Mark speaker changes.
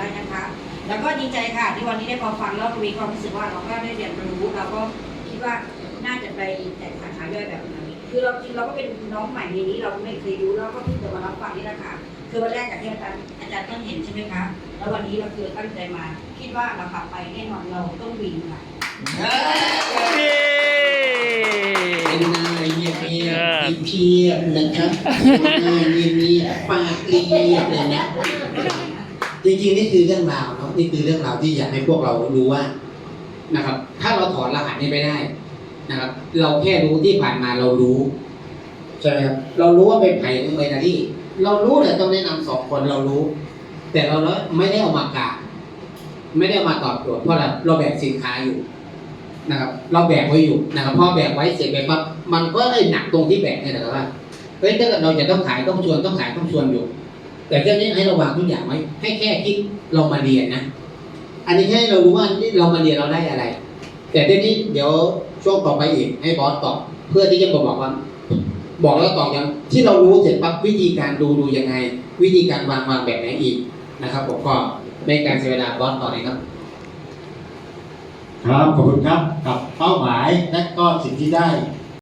Speaker 1: ได้นะคะ แล้วก็ดีใจค่ะที่วันนี้ได้มาฟังแล้วมีความรู้สึกว่าเราก็ได้เรียนรู้เราก็คิดว่าน่าจะไปแตกสาขาย่อยแบบไหนคือเราจริงเราก็เป็นน้องใหม่ในนี้เราไม่เคยรู้เราก็เพิ่งจะมารับฟังนี่แหละค่ะคือวันแรกจากที่อาจารย์อาจารย์ต้นเห็นใช่ไหมคะ แล้ววันนี้เราคือตั้งใจมา คิดว่าเรากลับไปแน่นอนเราต้องวินค่ะ
Speaker 2: เป็นนายเงียบเงียบเพียบนะครับนายเงียบเงียบปากเรียบเลยนะ จริงๆนี่คือเรื่องราวเนาะนี่คือเรื่องราวที่อยากให้พวกเรารู้ว่านะครับ ถ้าเราถอนรหัสนี้ไปได้นะครับ เราแค่รู้ที่ผ่านมาเรารู้ใช่ไหมครับเรารู้ว่าเป็นไผ่เป็นเมนาที่เรารู้แต่ต้องแนะนำสองคนเรารู้ แต่เราไม่ได้เอามากาไม่ได้เอามาตอบโจทย์เพราะเราเราแบกสินค้าอยู่นะครับ เราแบกไว้อยู่นะครับพอแบกไว้เสร็จไปปั๊บมันก็เลยหนักตรงที่แบกเนี่ยแหละครับว่าเฮ้ยถ้าเกิดเราจะต้องขายต้องชวนต้องขายต้องชวนอยู่ แต่เรื่องนี้ให้เราวางทุกอย่างไว้ ให้แค่คิดเรามาเรียนนะ อันนี้แค่ให้เรารู้ว่านี่เรามาเรียนเราได้อะไร แต่เรื่องนี้เดี๋ยวช่วงต่อไปอีกให้บอสตอบเพื่อที่จะบอกว่า บอกแล้วตอบยังที่เรารู้เสร็จปั๊บวิธีการดูดูยังไง วิธีการวางวางแบบไหนอีกนะครับผมก็ในการเสียเวลาบอสต่อเลยครับ
Speaker 3: ครับขอบคุณครับกับเป้าหมายและก็สิ่งที่ได้